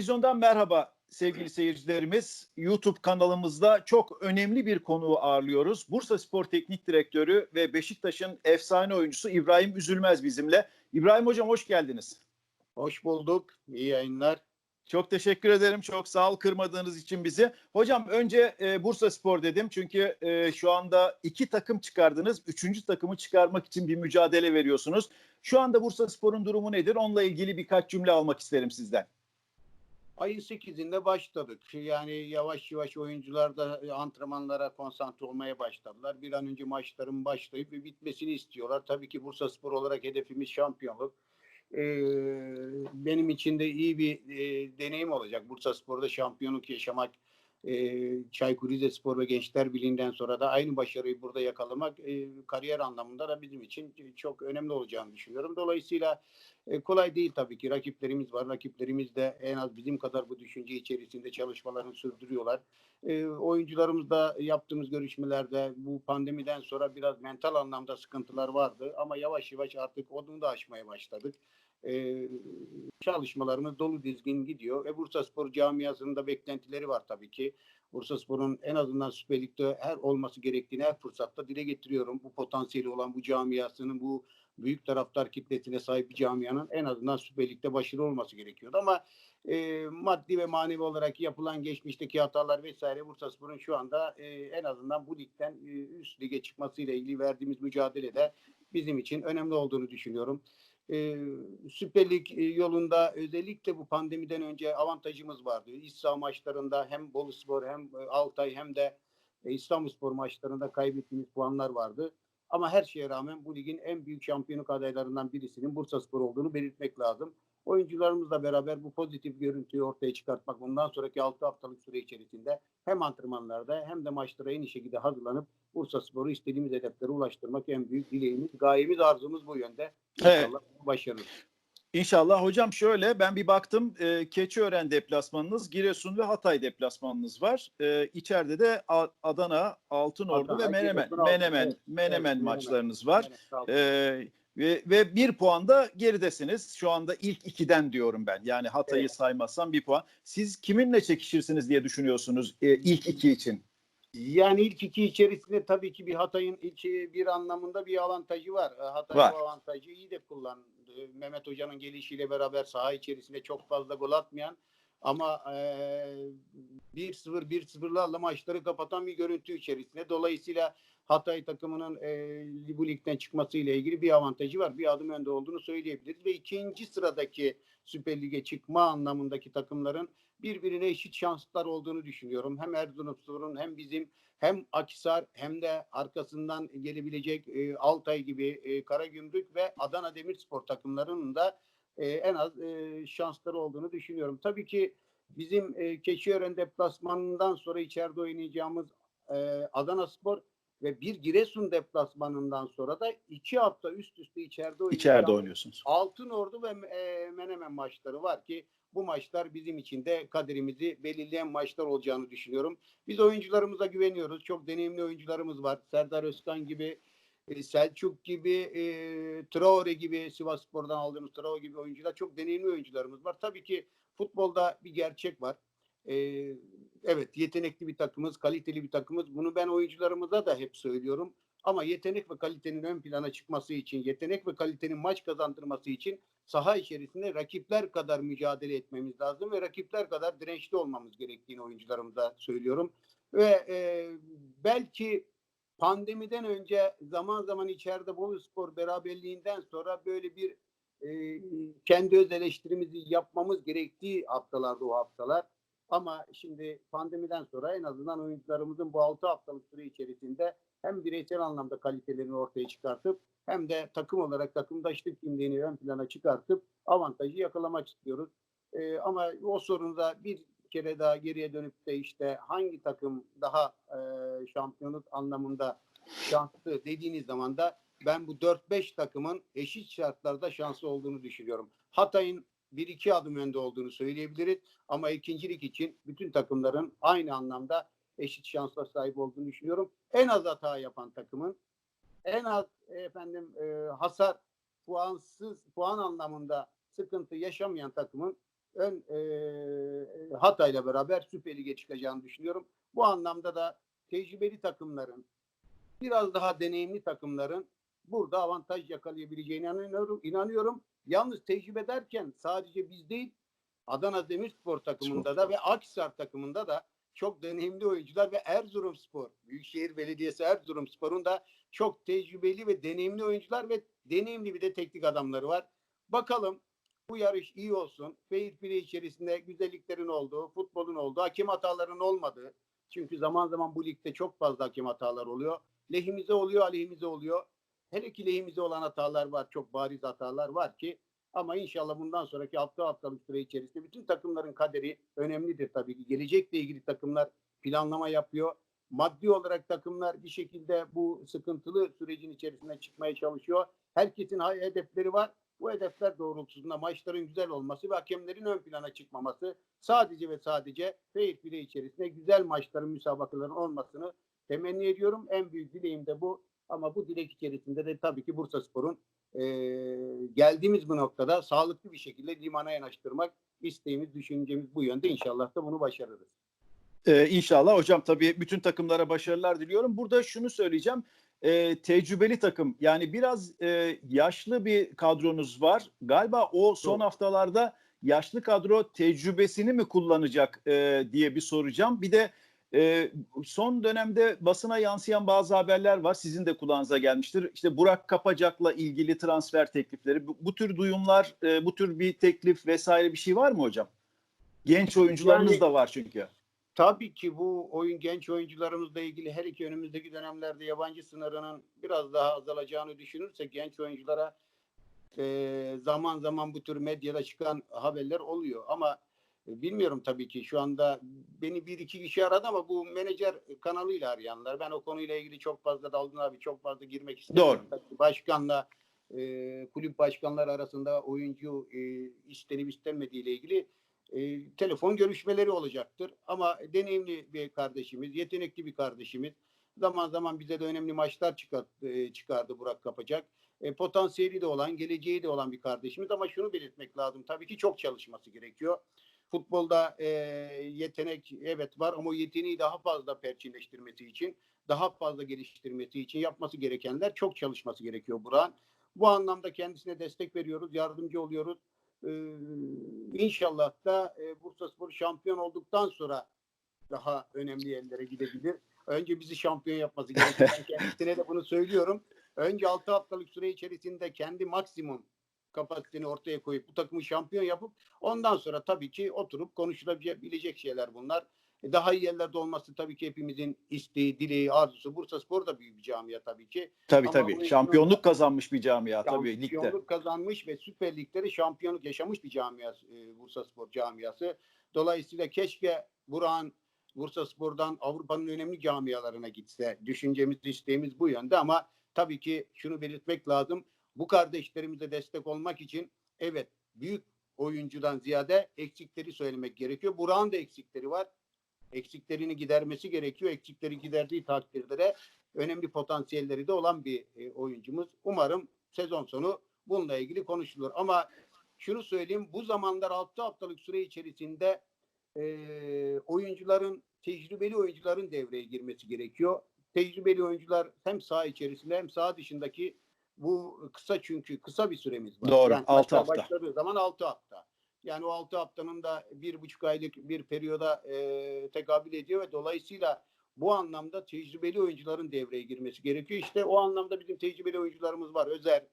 Televizyondan merhaba sevgili seyircilerimiz. YouTube kanalımızda çok önemli bir konuğu ağırlıyoruz. Bursa Spor Teknik Direktörü ve Beşiktaş'ın efsane oyuncusu İbrahim Üzülmez bizimle. İbrahim Hocam hoş geldiniz. Hoş bulduk. İyi yayınlar. Çok teşekkür ederim. Çok sağ ol kırmadığınız için bizi. Hocam önce e, Bursa Spor dedim. Çünkü e, şu anda iki takım çıkardınız. Üçüncü takımı çıkarmak için bir mücadele veriyorsunuz. Şu anda Bursa Spor'un durumu nedir? Onunla ilgili birkaç cümle almak isterim sizden. Ayın 8'inde başladık. Yani yavaş yavaş oyuncular da antrenmanlara konsantre olmaya başladılar. Bir an önce maçların başlayıp bitmesini istiyorlar. Tabii ki Bursa Spor olarak hedefimiz şampiyonluk. Ee, benim için de iyi bir e, deneyim olacak. Bursa Spor'da şampiyonluk yaşamak e, Çaykur Rizespor ve Gençler Birliği'nden sonra da aynı başarıyı burada yakalamak e, kariyer anlamında da bizim için çok önemli olacağını düşünüyorum. Dolayısıyla e, kolay değil tabii ki. Rakiplerimiz var. Rakiplerimiz de en az bizim kadar bu düşünce içerisinde çalışmalarını sürdürüyorlar. E, oyuncularımız da yaptığımız görüşmelerde bu pandemiden sonra biraz mental anlamda sıkıntılar vardı. Ama yavaş yavaş artık onu da aşmaya başladık. E, çalışmalarımız dolu dizgin gidiyor ve Bursa Spor camiasının da beklentileri var tabii ki. Bursa Spor'un en azından Süper Lig'de her olması gerektiğini her fırsatta dile getiriyorum. Bu potansiyeli olan bu camiasının bu büyük taraftar kitlesine sahip bir camianın en azından Süper Lig'de başarılı olması gerekiyordu. Ama e, maddi ve manevi olarak yapılan geçmişteki hatalar vesaire Bursa Spor'un şu anda e, en azından bu ligden e, üst lige çıkmasıyla ilgili verdiğimiz mücadelede bizim için önemli olduğunu düşünüyorum. Ee, Süper Lig e, yolunda özellikle bu pandemiden önce avantajımız vardı. İç maçlarında hem Boluspor hem e, Altay hem de e, İstanbulspor maçlarında kaybettiğimiz puanlar vardı. Ama her şeye rağmen bu ligin en büyük şampiyonluk adaylarından birisinin Bursaspor olduğunu belirtmek lazım. Oyuncularımızla beraber bu pozitif görüntüyü ortaya çıkartmak bundan sonraki 6 haftalık süre içerisinde hem antrenmanlarda hem de maçlara en iyi şekilde hazırlanıp Bursa Spor'u istediğimiz hedeflere ulaştırmak en büyük dileğimiz, gayemiz, arzumuz bu yönde. İnşallah Evet. başarırız. İnşallah hocam şöyle ben bir baktım e, Keçiören deplasmanınız, Giresun ve Hatay deplasmanınız var. E, içeride de A- Adana, Altınordu Adana, ve Menemen Giresun, Menemen evet, Menemen evet, maçlarınız var. Evet. E, ve, ve bir puan da geridesiniz. Şu anda ilk ikiden diyorum ben. Yani Hatay'ı Evet. saymazsam bir puan. Siz kiminle çekişirsiniz diye düşünüyorsunuz e, ilk iki için? Yani ilk iki içerisinde tabii ki bir Hatay'ın içi bir anlamında bir avantajı var. E, Hatay Var. avantajı iyi de kullandı. Mehmet Hoca'nın gelişiyle beraber saha içerisinde çok fazla gol atmayan ama e, 1-0 1-0'larla maçları kapatan bir görüntü içerisinde. Dolayısıyla Hatay takımının e, bu ligden çıkması ile ilgili bir avantajı var. Bir adım önde olduğunu söyleyebiliriz. Ve ikinci sıradaki Süper Lig'e çıkma anlamındaki takımların birbirine eşit şanslar olduğunu düşünüyorum. Hem Erzurumspor'un hem bizim hem Akisar hem de arkasından gelebilecek e, Altay gibi e, Karagümrük ve Adana Demirspor takımlarının da e, en az e, şansları olduğunu düşünüyorum. Tabii ki bizim e, Keçiören deplasmanından sonra içeride oynayacağımız e, Adana Spor ve bir Giresun deplasmanından sonra da iki hafta üst üste içeride İçeride oynuyorsunuz. Altın Ordu ve e, Menemen maçları var ki bu maçlar bizim için de kaderimizi belirleyen maçlar olacağını düşünüyorum. Biz oyuncularımıza güveniyoruz. Çok deneyimli oyuncularımız var. Serdar Özkan gibi, e, Selçuk gibi, e, Traore gibi, Sivas Spor'dan aldığımız Traore gibi oyuncular çok deneyimli oyuncularımız var. Tabii ki futbolda bir gerçek var. E, evet yetenekli bir takımız, kaliteli bir takımız. Bunu ben oyuncularımıza da hep söylüyorum. Ama yetenek ve kalitenin ön plana çıkması için, yetenek ve kalitenin maç kazandırması için saha içerisinde rakipler kadar mücadele etmemiz lazım ve rakipler kadar dirençli olmamız gerektiğini oyuncularımıza söylüyorum. Ve e, belki pandemiden önce zaman zaman içeride Bolu Spor beraberliğinden sonra böyle bir e, kendi öz eleştirimizi yapmamız gerektiği haftalarda o haftalar. Ama şimdi pandemiden sonra en azından oyuncularımızın bu 6 haftalık süre içerisinde hem bireysel anlamda kalitelerini ortaya çıkartıp hem de takım olarak takımdaşlık kimliğini ön plana çıkartıp avantajı yakalamak istiyoruz. Ee, ama o sorunda bir kere daha geriye dönüp de işte hangi takım daha e, şampiyonluk anlamında şanslı dediğiniz zaman da ben bu 4-5 takımın eşit şartlarda şanslı olduğunu düşünüyorum. Hatay'ın bir iki adım önde olduğunu söyleyebiliriz ama ikincilik için bütün takımların aynı anlamda eşit şansla sahip olduğunu düşünüyorum. En az hata yapan takımın en az efendim e, hasar puansız puan anlamında sıkıntı yaşamayan takımın ön e, Hatay'la beraber Süper Lig'e çıkacağını düşünüyorum. Bu anlamda da tecrübeli takımların biraz daha deneyimli takımların burada avantaj yakalayabileceğine inanıyorum. inanıyorum. Yalnız tecrübe derken sadece biz değil Adana Demirspor takımında da ve Akhisar takımında da çok deneyimli oyuncular ve Erzurumspor, Büyükşehir Belediyesi Erzurumspor'un da çok tecrübeli ve deneyimli oyuncular ve deneyimli bir de teknik adamları var. Bakalım bu yarış iyi olsun. Fair play içerisinde güzelliklerin olduğu, futbolun olduğu, hakem hatalarının olmadığı. Çünkü zaman zaman bu ligde çok fazla hakem hatalar oluyor. Lehimize oluyor, aleyhimize oluyor. Hele ki lehimize olan hatalar var. Çok bariz hatalar var ki ama inşallah bundan sonraki hafta haftalık süre içerisinde bütün takımların kaderi önemlidir tabii ki. Gelecekle ilgili takımlar planlama yapıyor. Maddi olarak takımlar bir şekilde bu sıkıntılı sürecin içerisinden çıkmaya çalışıyor. Herkesin hedefleri var. Bu hedefler doğrultusunda maçların güzel olması ve hakemlerin ön plana çıkmaması sadece ve sadece fair play içerisinde güzel maçların, müsabakaların olmasını temenni ediyorum. En büyük dileğim de bu. Ama bu dilek içerisinde de tabii ki Bursaspor'un e, geldiğimiz bu noktada sağlıklı bir şekilde limana yanaştırmak isteğimiz, düşüncemiz bu yönde. İnşallah da bunu başarırız. Ee, inşallah hocam tabii bütün takımlara başarılar diliyorum. Burada şunu söyleyeceğim. Ee, tecrübeli takım yani biraz e, yaşlı bir kadronuz var. Galiba o son Doğru. haftalarda yaşlı kadro tecrübesini mi kullanacak e, diye bir soracağım. Bir de e, son dönemde basına yansıyan bazı haberler var. Sizin de kulağınıza gelmiştir. İşte Burak Kapacak'la ilgili transfer teklifleri. Bu, bu tür duyumlar, e, bu tür bir teklif vesaire bir şey var mı hocam? Genç oyuncularınız Yani- da var çünkü. Tabii ki bu oyun genç oyuncularımızla ilgili her iki önümüzdeki dönemlerde yabancı sınırının biraz daha azalacağını düşünürsek genç oyunculara e, zaman zaman bu tür medyada çıkan haberler oluyor. Ama bilmiyorum tabii ki şu anda beni bir iki kişi aradı ama bu menajer kanalıyla arayanlar. Ben o konuyla ilgili çok fazla Dalgın abi çok fazla girmek istemiyorum. Tabii Başkanla e, kulüp başkanları arasında oyuncu e, istenip istenmediği ile ilgili e, telefon görüşmeleri olacaktır. Ama deneyimli bir kardeşimiz, yetenekli bir kardeşimiz. Zaman zaman bize de önemli maçlar çıkart, e, çıkardı Burak Kapacak. E, potansiyeli de olan, geleceği de olan bir kardeşimiz ama şunu belirtmek lazım. Tabii ki çok çalışması gerekiyor. Futbolda e, yetenek evet var ama o yeteneği daha fazla perçinleştirmesi için, daha fazla geliştirmesi için yapması gerekenler çok çalışması gerekiyor Burak'ın. Bu anlamda kendisine destek veriyoruz, yardımcı oluyoruz. Ee, inşallah da e, Bursaspor şampiyon olduktan sonra daha önemli yerlere gidebilir. Önce bizi şampiyon yapması gerekiyor. Kendisine de bunu söylüyorum. Önce 6 haftalık süre içerisinde kendi maksimum kapasiteni ortaya koyup bu takımı şampiyon yapıp ondan sonra tabii ki oturup konuşulabilecek şeyler bunlar. E, Daha iyi yerlerde olması tabii ki hepimizin isteği, dileği, arzusu. Bursaspor da büyük bir camia tabii ki. Tabii Ama tabii. Şampiyonluk kazanmış bir camia tabii ligde. Şampiyonluk kazanmış ve Süper Lig'leri şampiyonluk yaşamış bir camia e, Bursaspor camiası. Dolayısıyla keşke Burak'ın Bursaspor'dan Avrupa'nın önemli camialarına gitse. Düşüncemiz, isteğimiz bu yönde ama tabii ki şunu belirtmek lazım. Bu kardeşlerimize destek olmak için evet büyük oyuncudan ziyade eksikleri söylemek gerekiyor. Burak'ın da eksikleri var. Eksiklerini gidermesi gerekiyor. Eksikleri giderdiği takdirde de önemli potansiyelleri de olan bir e, oyuncumuz. Umarım sezon sonu bununla ilgili konuşulur. Ama şunu söyleyeyim bu zamanlar 6 haftalık süre içerisinde e, oyuncuların tecrübeli oyuncuların devreye girmesi gerekiyor. Tecrübeli oyuncular hem saha içerisinde hem saha dışındaki bu kısa çünkü kısa bir süremiz var. Doğru, Yani altı maçlar hafta. Başladığı zaman 6 hafta. Yani o 6 haftanın da bir buçuk aylık bir periyoda e, tekabül ediyor ve dolayısıyla bu anlamda tecrübeli oyuncuların devreye girmesi gerekiyor. İşte o anlamda bizim tecrübeli oyuncularımız var. Özer,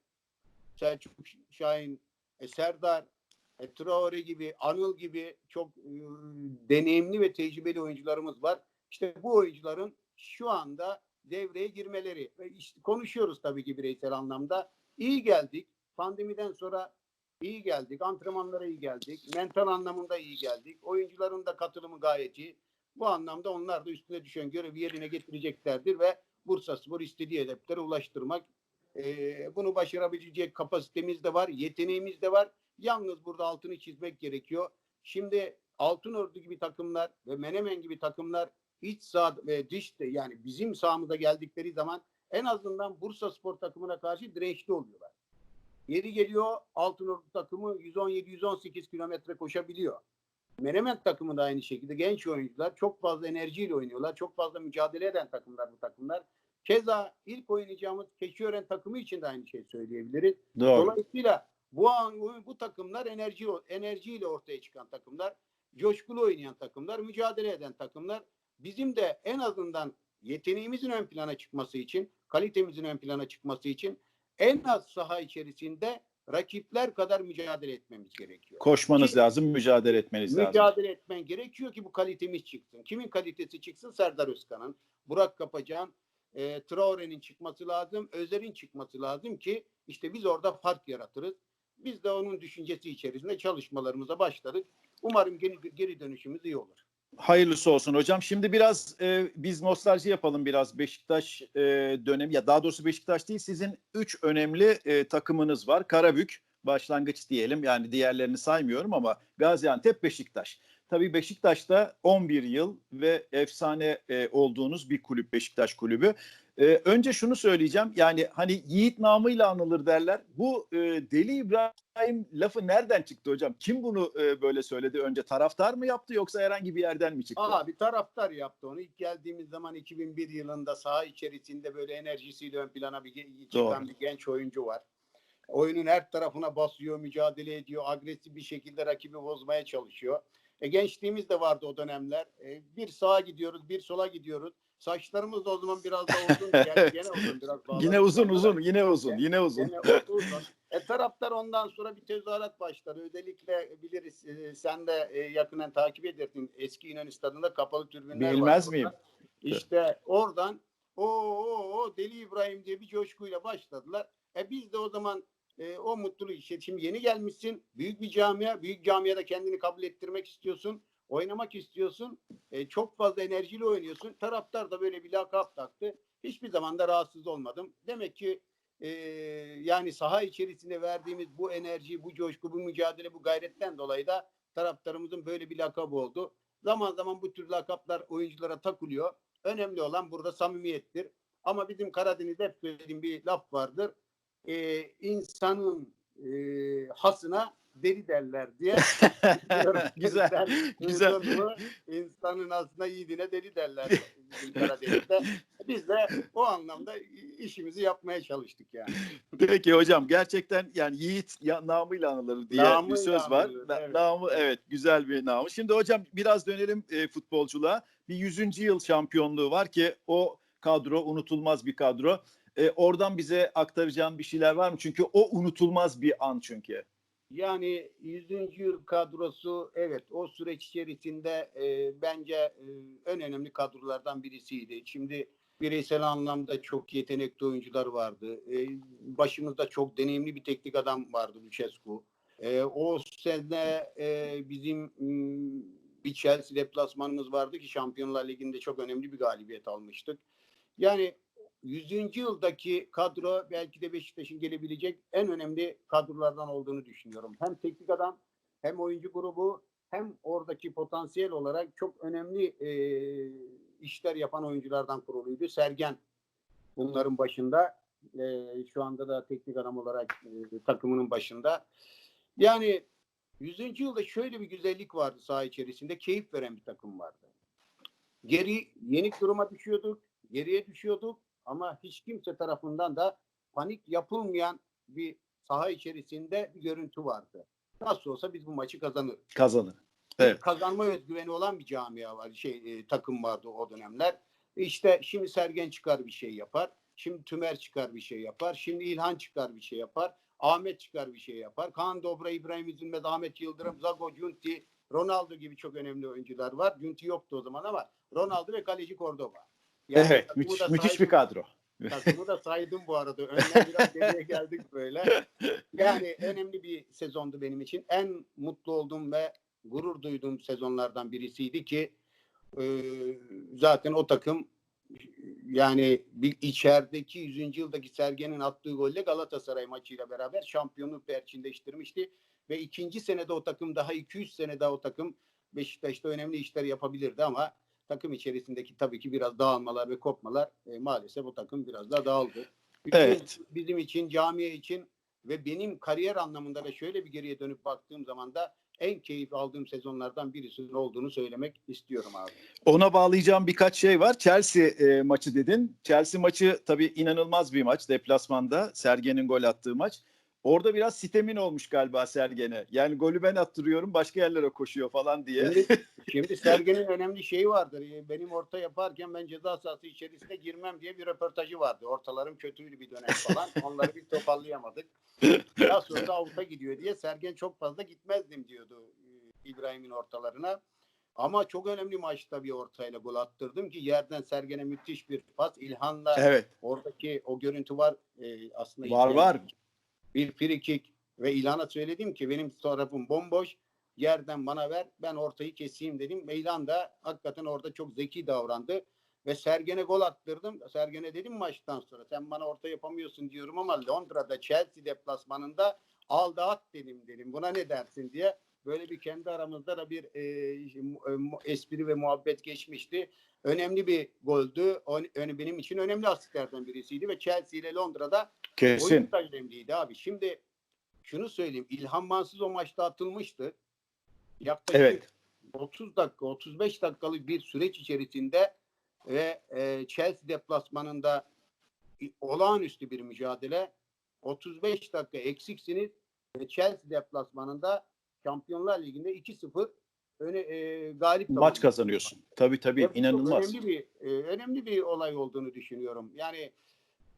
Selçuk Şahin, e, Serdar, e, Traore gibi, Anıl gibi çok e, deneyimli ve tecrübeli oyuncularımız var. İşte bu oyuncuların şu anda devreye girmeleri ve işte konuşuyoruz tabii ki bireysel anlamda. İyi geldik. Pandemiden sonra iyi geldik. Antrenmanlara iyi geldik. Mental anlamında iyi geldik. Oyuncuların da katılımı gayet iyi. Bu anlamda onlar da üstüne düşen görevi yerine getireceklerdir ve Bursaspor istediği hedeflere ulaştırmak. Ee, bunu başarabilecek kapasitemiz de var, yeteneğimiz de var. Yalnız burada altını çizmek gerekiyor. Şimdi Altınordu gibi takımlar ve Menemen gibi takımlar iç saha ve dış de yani bizim sahamıza geldikleri zaman en azından Bursa Spor takımına karşı dirençli oluyorlar. Yeri geliyor Altınordu takımı 117-118 kilometre koşabiliyor. Menemen takımı da aynı şekilde genç oyuncular çok fazla enerjiyle oynuyorlar. Çok fazla mücadele eden takımlar bu takımlar. Keza ilk oynayacağımız Keçiören takımı için de aynı şey söyleyebiliriz. Doğru. Dolayısıyla bu an bu takımlar enerji enerjiyle ortaya çıkan takımlar, coşkulu oynayan takımlar, mücadele eden takımlar. Bizim de en azından yeteneğimizin ön plana çıkması için, kalitemizin ön plana çıkması için en az saha içerisinde rakipler kadar mücadele etmemiz gerekiyor. Koşmanız Ki- lazım, mücadele etmeniz lazım. Mücadele etmen gerekiyor ki bu kalitemiz çıksın. Kimin kalitesi çıksın? Serdar Özkan'ın, Burak Kapacan, e, Traore'nin çıkması lazım, Özer'in çıkması lazım ki işte biz orada fark yaratırız. Biz de onun düşüncesi içerisinde çalışmalarımıza başladık. Umarım geri, geri dönüşümüz iyi olur. Hayırlısı olsun hocam. Şimdi biraz e, biz nostalji yapalım biraz Beşiktaş e, dönemi. Ya daha doğrusu Beşiktaş değil sizin üç önemli e, takımınız var. Karabük başlangıç diyelim yani diğerlerini saymıyorum ama Gaziantep Beşiktaş. Tabii Beşiktaş'ta 11 yıl ve efsane e, olduğunuz bir kulüp Beşiktaş kulübü. E, önce şunu söyleyeceğim yani hani yiğit namıyla anılır derler. Bu e, Deli İbrahim lafı nereden çıktı hocam? Kim bunu e, böyle söyledi? Önce taraftar mı yaptı yoksa herhangi bir yerden mi çıktı? Aa, bir taraftar yaptı onu. İlk geldiğimiz zaman 2001 yılında saha içerisinde böyle enerjisiyle ön plana bir çıkan Doğru. bir genç oyuncu var. Oyunun her tarafına basıyor, mücadele ediyor, agresif bir şekilde rakibi bozmaya çalışıyor. E, gençliğimiz de vardı o dönemler. E, bir sağa gidiyoruz, bir sola gidiyoruz. Saçlarımız da o zaman biraz daha uzun. Yani gene uzun biraz. Yine bağladık uzun uzun, yine uzun, yine uzun. Gene uzun. E, taraftar ondan sonra bir tezahürat başladı. Özellikle biliriz e, sen de e, yakından takip edersin. Eski İnönü Stadı'nda kapalı tribünler Bilmez var. miyim? İşte oradan o o o Deli İbrahim diye bir coşkuyla başladılar. E biz de o zaman e, o mutluluğu işte şimdi yeni gelmişsin. Büyük bir camia. Büyük camiada kendini kabul ettirmek istiyorsun. Oynamak istiyorsun. E, çok fazla enerjiyle oynuyorsun. Taraftar da böyle bir lakap taktı. Hiçbir zaman da rahatsız olmadım. Demek ki e, yani saha içerisinde verdiğimiz bu enerji, bu coşku, bu mücadele, bu gayretten dolayı da taraftarımızın böyle bir lakabı oldu. Zaman zaman bu tür lakaplar oyunculara takılıyor. Önemli olan burada samimiyettir. Ama bizim Karadeniz'de hep söylediğim bir laf vardır. Ee, insanın e, hasına deli derler diye. Güzel, sen güzel. İnsanın hasına yiğidine deli derler Karadeniz'de. Biz de o anlamda işimizi yapmaya çalıştık yani. Peki hocam gerçekten yani yiğit ya, namıyla anılır diye Namıyla bir söz var. evet. Namı evet güzel bir namı. Şimdi hocam biraz dönelim e, futbolculuğa. Bir 100. yıl şampiyonluğu var ki o kadro unutulmaz bir kadro. E, oradan bize aktaracağın bir şeyler var mı? Çünkü o unutulmaz bir an çünkü. Yani 100. yıl kadrosu evet o süreç içerisinde e, bence e, en önemli kadrolardan birisiydi. Şimdi bireysel anlamda çok yetenekli oyuncular vardı. E, başımızda çok deneyimli bir teknik adam vardı Lucescu. E, o sene e, bizim bir Chelsea deplasmanımız vardı ki Şampiyonlar Ligi'nde çok önemli bir galibiyet almıştık. Yani 100. yıldaki kadro belki de Beşiktaş'ın gelebilecek en önemli kadrolardan olduğunu düşünüyorum. Hem teknik adam hem oyuncu grubu hem oradaki potansiyel olarak çok önemli e, işler yapan oyunculardan kuruluydu. Sergen bunların başında e, şu anda da teknik adam olarak e, takımının başında. Yani 100. yılda şöyle bir güzellik vardı saha içerisinde. Keyif veren bir takım vardı. Geri yenik duruma düşüyorduk. Geriye düşüyorduk ama hiç kimse tarafından da panik yapılmayan bir saha içerisinde bir görüntü vardı. Nasıl olsa biz bu maçı kazanırız. Kazanır. Evet. Kazanma özgüveni olan bir camia var, şey e, takım vardı o dönemler. İşte şimdi Sergen çıkar bir şey yapar. Şimdi Tümer çıkar bir şey yapar. Şimdi İlhan çıkar bir şey yapar. Ahmet çıkar bir şey yapar. Kaan Dobra, İbrahim İzilmez, Ahmet Yıldırım, Zago, Cunti, Ronaldo gibi çok önemli oyuncular var. Cunti yoktu o zaman ama Ronaldo ve kaleci Cordoba. Yani evet, müthiş, da müthiş bir saydım- kadro. Takımı da saydım bu arada. Önden biraz geriye geldik böyle. Yani önemli bir sezondu benim için. En mutlu olduğum ve gurur duyduğum sezonlardan birisiydi ki e, zaten o takım yani bir içerideki 100. yıldaki Sergen'in attığı golle Galatasaray maçıyla beraber şampiyonluk perçinleştirmişti. Ve ikinci senede o takım daha 200 sene daha o takım Beşiktaş'ta önemli işler yapabilirdi ama takım içerisindeki tabii ki biraz dağılmalar ve kopmalar e, maalesef o takım biraz daha dağıldı. Bütün Evet. Bizim için, camiye için ve benim kariyer anlamında da şöyle bir geriye dönüp baktığım zaman da en keyif aldığım sezonlardan birisinin olduğunu söylemek istiyorum abi. Ona bağlayacağım birkaç şey var. Chelsea e, maçı dedin. Chelsea maçı tabii inanılmaz bir maç deplasmanda. Sergen'in gol attığı maç. Orada biraz sitemin olmuş galiba Sergen'e. Yani golü ben attırıyorum başka yerlere koşuyor falan diye. Şimdi, şimdi Sergen'in önemli şeyi vardır. Ee, Benim orta yaparken ben ceza sahası içerisine girmem diye bir röportajı vardı. Ortalarım kötüydü bir dönem falan. Onları bir toparlayamadık. Biraz sonra avuta gidiyor diye Sergen çok fazla gitmezdim diyordu e, İbrahim'in ortalarına. Ama çok önemli maçta bir ortayla gol attırdım ki yerden Sergen'e müthiş bir pas. İlhan'la Evet oradaki o görüntü var. Ee, aslında var var. Bir free kick ve ilana söyledim ki benim tarafım bomboş. Yerden bana ver ben ortayı keseyim dedim. İlhan da hakikaten orada çok zeki davrandı. Ve Sergen'e gol attırdım. Sergen'e dedim maçtan sonra sen bana orta yapamıyorsun diyorum ama Londra'da Chelsea deplasmanında al da at dedim dedim. Buna ne dersin diye. Böyle bir kendi aramızda da bir e, mu- espri ve muhabbet geçmişti. Önemli bir goldü. Ön- benim için önemli asistlerden birisiydi ve Chelsea ile Londra'da Kesin. Oyun da önemliydi abi. Şimdi şunu söyleyeyim. İlhan Mansız o maçta atılmıştı. Yaklaşık Evet. 30 dakika, 35 dakikalık bir süreç içerisinde ve e, Chelsea deplasmanında olağanüstü bir mücadele. 35 dakika eksiksiniz ve Chelsea deplasmanında Şampiyonlar Ligi'nde 2-0 öne e, galip Maç kazanıyorsun. Tabii tabii çok inanılmaz. Önemli bir e, önemli bir olay olduğunu düşünüyorum. Yani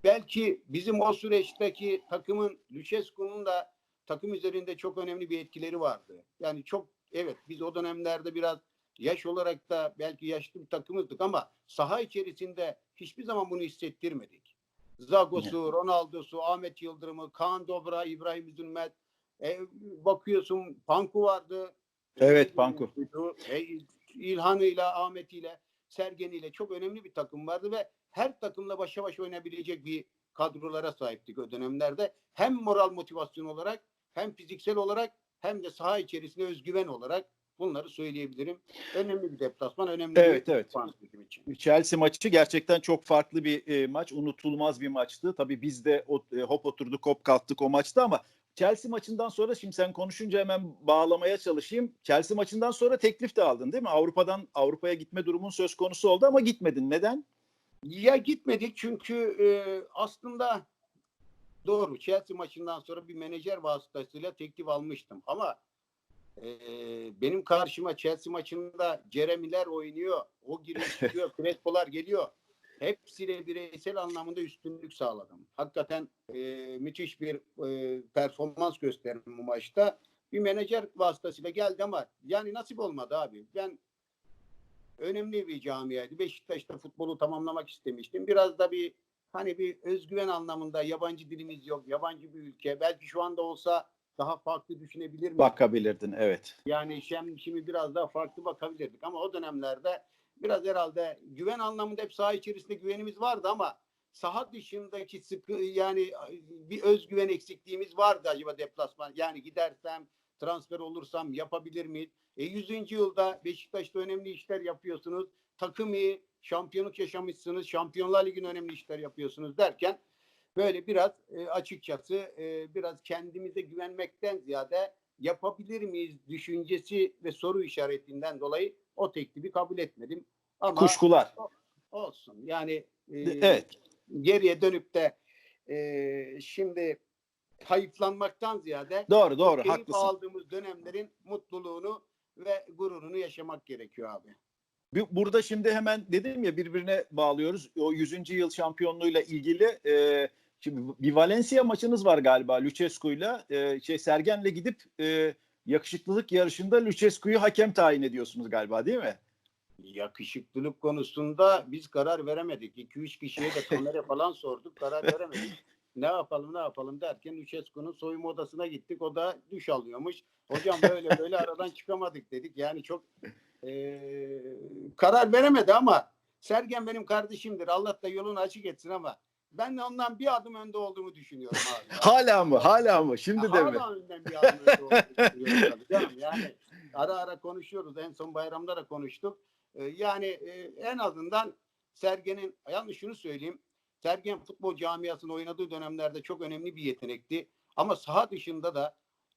belki bizim o süreçteki takımın Lucescu'nun da takım üzerinde çok önemli bir etkileri vardı. Yani çok evet biz o dönemlerde biraz yaş olarak da belki yaşlı bir takımızdık ama saha içerisinde hiçbir zaman bunu hissettirmedik. Zagos'u, Ronaldo'su, Ahmet Yıldırım'ı, Kaan Dobra, İbrahim Üzülmez. E, bakıyorsun Panku vardı. Evet, Panku. E, İlhan'ıyla, Ahmet'iyle, Sergen'iyle çok önemli bir takım vardı ve her takımla başa başa oynayabilecek bir kadrolara sahiptik o dönemlerde. Hem moral motivasyon olarak hem fiziksel olarak hem de saha içerisinde özgüven olarak bunları söyleyebilirim. Önemli bir deplasman, önemli Evet, bir evet. bizim için. Chelsea maçı gerçekten çok farklı bir e, maç. Unutulmaz bir maçtı. Tabii biz de o, e, hop oturduk hop kalktık o maçta ama Chelsea maçından sonra şimdi sen konuşunca hemen bağlamaya çalışayım. Chelsea maçından sonra teklif de aldın değil mi? Avrupa'dan Avrupa'ya gitme durumun söz konusu oldu ama gitmedin. Neden? Ya gitmedik çünkü e, aslında doğru Chelsea maçından sonra bir menajer vasıtasıyla teklif almıştım ama e, benim karşıma Chelsea maçında Jeremy'ler oynuyor. O giriyor çıkıyor. Crespo'lar geliyor. Hepsiyle bireysel anlamında üstünlük sağladım. Hakikaten e, müthiş bir e, performans gösterdim bu maçta. Bir menajer vasıtasıyla geldi ama yani nasip olmadı abi. Ben önemli bir camiaydı. Beşiktaş'ta futbolu tamamlamak istemiştim. Biraz da bir hani bir özgüven anlamında yabancı dilimiz yok, yabancı bir ülke. Belki şu anda olsa daha farklı düşünebilir mi? Bakabilirdin evet. Yani şimdi, şimdi biraz daha farklı bakabilirdik ama o dönemlerde biraz herhalde güven anlamında hep saha içerisinde güvenimiz vardı ama saha dışındaki sıkı yani bir özgüven eksikliğimiz vardı acaba deplasman. Yani gidersem transfer olursam yapabilir miyiz? E 100. yılda Beşiktaş'ta önemli işler yapıyorsunuz. Takım iyi, şampiyonluk yaşamışsınız. Şampiyonlar Ligi'nin önemli işler yapıyorsunuz derken böyle biraz e, açıkçası e, biraz kendimize güvenmekten ziyade yapabilir miyiz düşüncesi ve soru işaretinden dolayı o teklifi kabul etmedim. Ama Kuşkular. olsun. Yani e, Evet. geriye dönüp de e, şimdi hayıflanmaktan ziyade Doğru doğru keyif haklısın. aldığımız dönemlerin mutluluğunu ve gururunu yaşamak gerekiyor abi. Bu- Burada şimdi hemen dedim ya birbirine bağlıyoruz. O 100. yıl şampiyonluğuyla ilgili e, şimdi bir Valencia maçınız var galiba Lucescu'yla. E, şey Sergen'le gidip e, yakışıklılık yarışında Lucescu'yu hakem tayin ediyorsunuz galiba değil mi? Yakışıklılık konusunda biz karar veremedik. 2-3 kişiye de kamera falan sorduk. Karar veremedik. Ne yapalım ne yapalım derken Lucescu'nun soyunma odasına gittik. O da duş alıyormuş. Hocam böyle böyle aradan çıkamadık dedik. Yani çok eee, karar veremedi ama Sergen benim kardeşimdir. Allah da yolunu açık etsin ama ben de ondan bir adım önde olduğumu düşünüyorum abi. Hala mı? Hala mı? Şimdi de mi? Hala önden bir adım önde olduğunu düşünüyorum canım. Yani ara ara konuşuyoruz. En son bayramda da konuştuk. Ee, yani e, en azından Sergen'in yalnız şunu söyleyeyim. Sergen futbol camiasının oynadığı dönemlerde çok önemli bir yetenekti. Ama saha dışında da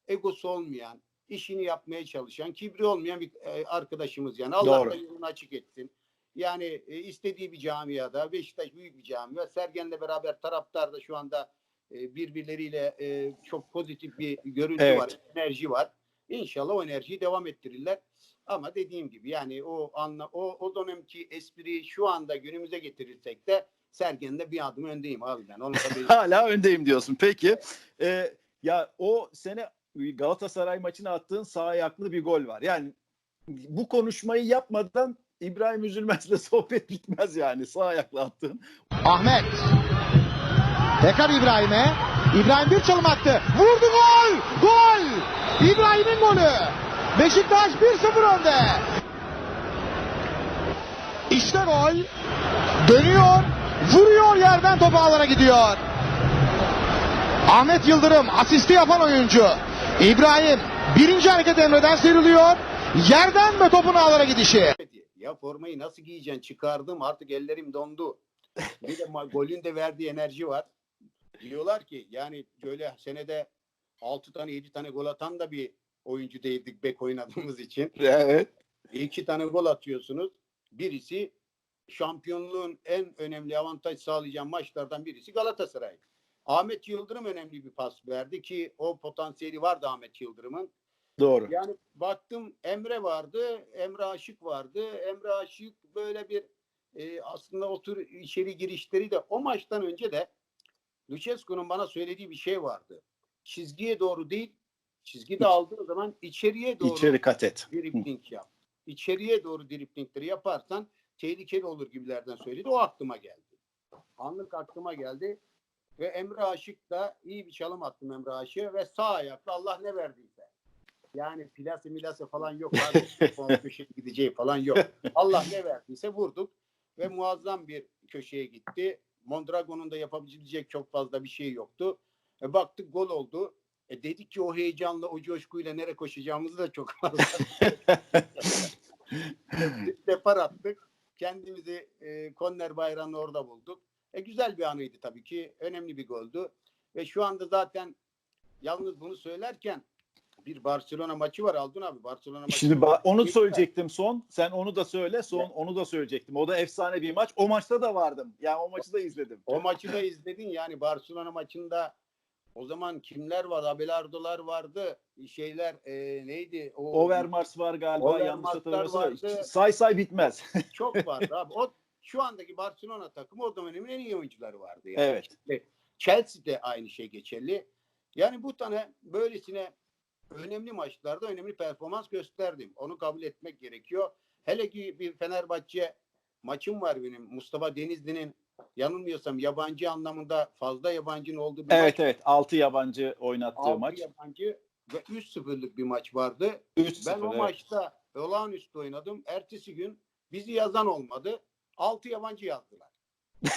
egosu olmayan, işini yapmaya çalışan, kibri olmayan bir e, arkadaşımız yani. Allah Doğru. da yolunu açık etsin. Yani e, istediği bir camiada, Beşiktaş büyük bir camia. Sergen'le beraber taraftar da şu anda e, birbirleriyle e, çok pozitif bir görüntü Evet. var, enerji var. İnşallah o enerjiyi devam ettirirler. Ama dediğim gibi yani o anla o o dönemki espriyi şu anda günümüze getirirsek de Sergen'de bir adım öndeyim abi ben. Onu da. Hala öndeyim diyorsun. Peki. Ee, ya o sene Galatasaray maçına attığın sağ ayaklı bir gol var. Yani bu konuşmayı yapmadan İbrahim Üzülmez'le sohbet bitmez yani. Sağ ayaklı attığın. Ahmet. Tekrar İbrahim'e. İbrahim bir çalım attı. Vurdu gol! Gol! İbrahim'in golü. Beşiktaş 1-0 önde. İşte gol. Dönüyor. Vuruyor yerden topu alana gidiyor. Ahmet Yıldırım asisti yapan oyuncu. İbrahim birinci hareket emreden seriliyor. Yerden ve topun ağlara gidişi. Ya formayı nasıl giyeceksin? Çıkardım artık ellerim dondu. Bir de golün de verdiği enerji var. Diyorlar ki yani böyle senede 6 tane 7 tane gol atan da bir oyuncu değildik bek oynadığımız için. Evet. İki tane gol atıyorsunuz. Birisi şampiyonluğun en önemli avantaj sağlayacağın maçlardan birisi Galatasaray. Ahmet Yıldırım önemli bir pas verdi ki o potansiyeli vardı Ahmet Yıldırım'ın. Doğru. Yani baktım Emre vardı, Emre Aşık vardı. Emre Aşık böyle bir e, aslında o tür içeri girişleri de o maçtan önce de Lucescu'nun bana söylediği bir şey vardı. Çizgiye doğru değil, çizgide aldığı zaman içeriye doğru İçeri kat et. dripling yap. İçeriye doğru driplingleri yaparsan tehlikeli olur gibilerden söyledi. O aklıma geldi. Anlık aklıma geldi. Ve Emre Aşık da iyi bir çalım attım Emre Aşık'a ve sağ ayakla Allah ne verdiyse. Yani plase milase falan yok. Abi. Köşeye gideceği falan yok. Allah ne verdiyse vurduk ve muazzam bir köşeye gitti. Mondragon'un da yapabilecek çok fazla bir şey yoktu. E, baktık gol oldu. E, dedik ki o heyecanla, o coşkuyla nereye koşacağımızı da çok fazla depar attık. Kendimizi e, Konner bayrağının orada bulduk. E, güzel bir anıydı tabii ki. Önemli bir goldü. Ve şu anda zaten yalnız bunu söylerken bir Barcelona maçı var Aldun abi. Barcelona maçı. Şimdi ba- onu söyleyecektim son. Sen onu da söyle. Son onu da söyleyecektim. O da efsane bir maç. O maçta da vardım. Yani o maçı da izledim. O maçı da izledin yani Barcelona maçında o zaman kimler var? Abelardo'lar vardı. Şeyler e, neydi? O, Overmars var galiba yanlış Overmars'lar hatırlamıyorsam. Say say bitmez. çok vardı abi. O şu andaki Barcelona takımı o dönemin en iyi oyuncuları vardı yani. Evet. İşte Chelsea'de aynı şey geçerli. Yani bu tane böylesine önemli maçlarda önemli performans gösterdim. Onu kabul etmek gerekiyor. Hele ki bir Fenerbahçe maçım var benim. Mustafa Denizli'nin yanılmıyorsam yabancı anlamında fazla yabancının olduğu bir evet maç. evet. 6 yabancı oynattığı Altı maç. yabancı ve 3-0'lık bir maç vardı. 3-0. Ben o evet. maçta olağanüstü oynadım. Ertesi gün bizi yazan olmadı. 6 yabancı yazdılar.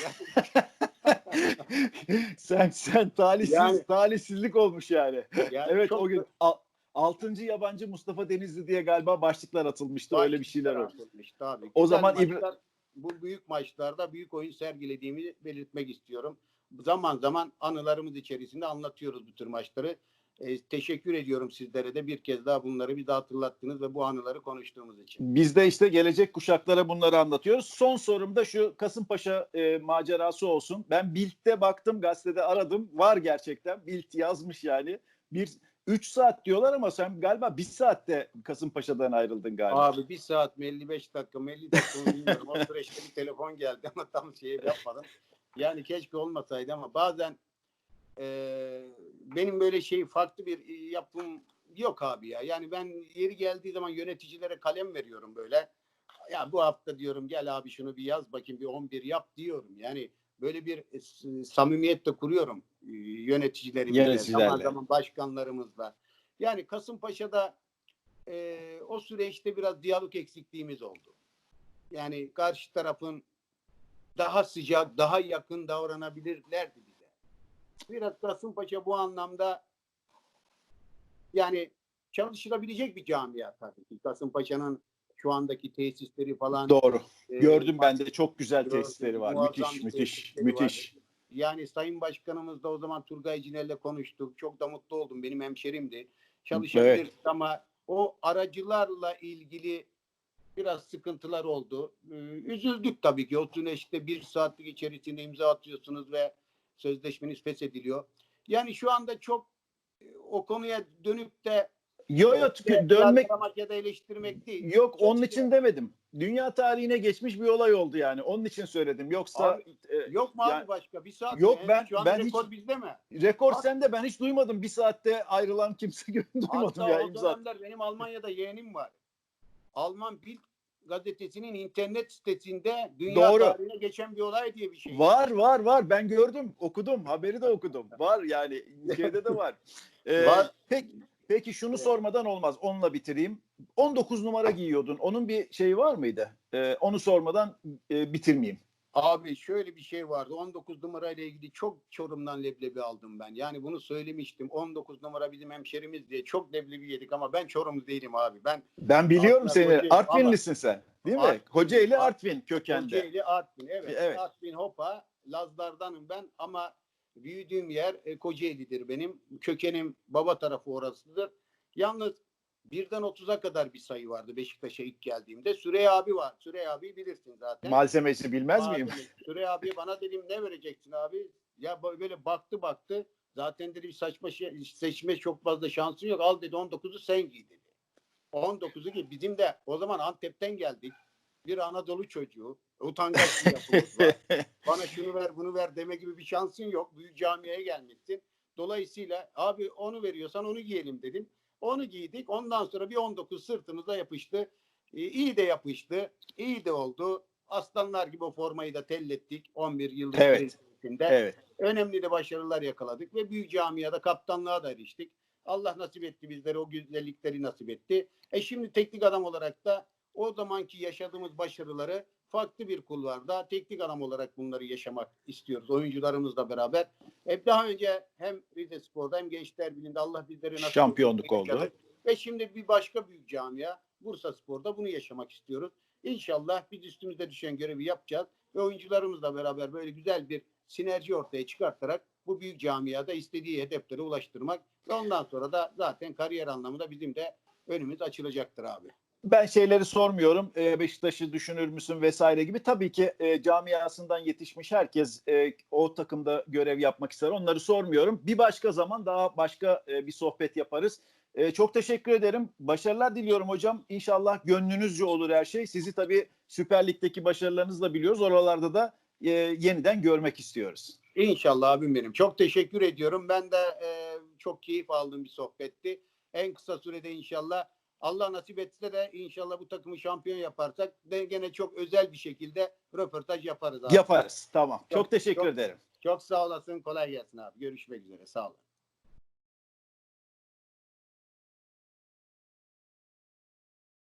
sen sen talihsiz Yani- talihsizlik olmuş yani. Yani evet çok o gün al, 6. yabancı Mustafa Denizli diye galiba başlıklar atılmıştı. Öyle bir şeyler oldu. atılmış tabii. O Güzel zaman İbra- maçlar, bu büyük maçlarda büyük oyun sergilediğimi belirtmek istiyorum. Zaman zaman anılarımız içerisinde anlatıyoruz bu tür maçları. Ee, teşekkür ediyorum sizlere de bir kez daha bunları bir daha hatırlattınız ve bu anıları konuştuğumuz için. Biz de işte gelecek kuşaklara bunları anlatıyoruz. Son sorum da şu Kasımpaşa e, macerası olsun. Ben Bild'de baktım gazetede aradım. Var gerçekten. Bild yazmış yani. Bir 3 saat diyorlar ama sen galiba bir saatte Kasımpaşa'dan ayrıldın galiba. Abi bir saat mi 55 dakika mı 50 dakika mı bilmiyorum. o süreçte bir telefon geldi ama tam şey yapmadım. Yani keşke olmasaydı ama bazen e, benim böyle şey farklı bir e, yapım yok abi ya. Yani ben yeri geldiği zaman yöneticilere kalem veriyorum böyle. Ya bu hafta diyorum gel abi şunu bir yaz bakayım bir 11 yap diyorum. Yani böyle bir e, samimiyet de kuruyorum yöneticilerimizle, Yöneticilerle. zaman zaman başkanlarımızla. Yani Kasımpaşa'da e, o süreçte biraz diyalog eksikliğimiz oldu. Yani karşı tarafın daha sıcak, daha yakın davranabilirlerdi bize. Biraz Kasımpaşa bu anlamda yani çalışılabilecek bir camia tabii ki. Kasımpaşa'nın şu andaki tesisleri falan. Doğru. e, Gördüm ben de çok güzel tesisleri var. Müthiş, müthiş, tesisleri var. Yani Sayın Başkanımız da o zaman Turgay Ciner'le konuştuk. Çok da mutlu oldum. Benim hemşerimdi. Çalışabilir ama o aracılarla ilgili biraz sıkıntılar oldu. Ee, Üzüldük tabii ki. O süreçte bir saatlik içerisinde imza atıyorsunuz ve sözleşmeniz feshediliyor. Yani şu anda çok e, o konuya dönüp de Yo yo e, dönmek ya da eleştirmek değil. yok Çok onun şey- için demedim. Dünya tarihine geçmiş bir olay oldu yani. Onun için söyledim. Yoksa Abi, e, Yok mu yani- abi başka? Bir saat Yok, mi? ben- Şu ben hiç- rekor bizde mi? rekor Bak- sende ben hiç duymadım. Bir saatte ayrılan kimse duymadım Hatta ya imza. benim Almanya'da yeğenim var. Alman Bild gazetesinin internet sitesinde dünya Doğru. tarihine geçen bir olay diye bir şey. Var var var ben gördüm okudum haberi de okudum var yani şeyde de var. Ee, Var. Peki, peki şunu sormadan olmaz onunla bitireyim. 19 numara giyiyordun onun bir şeyi var mıydı? Ee, onu sormadan e, bitirmeyeyim. Abi şöyle bir şey vardı. 19 numarayla ilgili çok Çorum'dan leblebi aldım ben. Yani bunu söylemiştim. 19 numara bizim hemşerimiz diye çok leblebi yedik ama ben Çorumlu değilim abi. Ben Ben biliyorum seni Artvinlisin sen değil mi? Art- Kocaeli Art- Artvin kökende. Kocaeli Artvin. Evet. Evet. Artvin Hopa. Lazlardanım ben ama büyüdüğüm yer e, Kocaeli'dir benim. Kökenim baba tarafı orasıdır. Yalnız birden 30'a kadar bir sayı vardı Beşiktaş'a ilk geldiğimde. Süreyya abi var. Süreyya abi bilirsin zaten. Malzemesi bilmez miyim? Abi, Süreyya abi bana dedim ne vereceksin abi? Ya böyle baktı baktı. Zaten dedi bir saçma şey, seçme çok fazla şansın yok. Al dedi 19'u sen giy dedi. 19'u giy. Bizim de o zaman Antep'ten geldik. Bir Anadolu çocuğu. Utangaç bir yapımız var. Bana şunu ver bunu ver deme gibi bir şansın yok. Büyük camiye gelmişsin. Dolayısıyla abi onu veriyorsan onu giyelim dedim. Onu giydik. Ondan sonra bir 19 sırtımıza yapıştı. Ee, iyi de yapıştı. İyi de oldu. Aslanlar gibi o formayı da tellettik 11 yıllık Evet. içerisinde. Evet. Önemli de başarılar yakaladık ve büyük camiada kaptanlığa da eriştik. Allah nasip etti bizlere o güzellikleri nasip etti. E şimdi teknik adam olarak da o zamanki yaşadığımız başarıları farklı bir kulvarda teknik adam olarak bunları yaşamak istiyoruz oyuncularımızla beraber. E daha önce hem Rize Spor'da hem Gençler Birliği'nde Allah bizlere nasip Şampiyonluk oldu. yaşadık. Ve şimdi bir başka büyük camia Bursa Spor'da bunu yaşamak istiyoruz. İnşallah biz üstümüze düşen görevi yapacağız ve oyuncularımızla beraber böyle güzel bir sinerji ortaya çıkartarak bu büyük camiada istediği hedeflere ulaştırmak ve ondan sonra da zaten kariyer anlamında bizim de önümüz açılacaktır abi. Ben şeyleri sormuyorum. Ee, Beşiktaş'ı düşünür müsün vesaire gibi. Tabii ki e, camiasından yetişmiş herkes e, o takımda görev yapmak ister. Onları sormuyorum. Bir başka zaman daha başka e, bir sohbet yaparız. E, çok teşekkür ederim. Başarılar diliyorum hocam. İnşallah gönlünüzce olur her şey. Sizi tabii Süper Lig'deki başarılarınızı da biliyoruz. Oralarda da e, yeniden görmek istiyoruz. İnşallah abim benim. Çok teşekkür ediyorum. Ben de e, çok keyif aldığım bir sohbetti. En kısa sürede inşallah Allah nasip etse de inşallah bu takımı şampiyon yaparsak de gene çok özel bir şekilde röportaj yaparız abi. Yaparız. Tamam. Çok, Çok- teşekkür çok- ederim. Çok sağ olasın. Kolay gelsin abi. Görüşmek üzere. Sağ olun.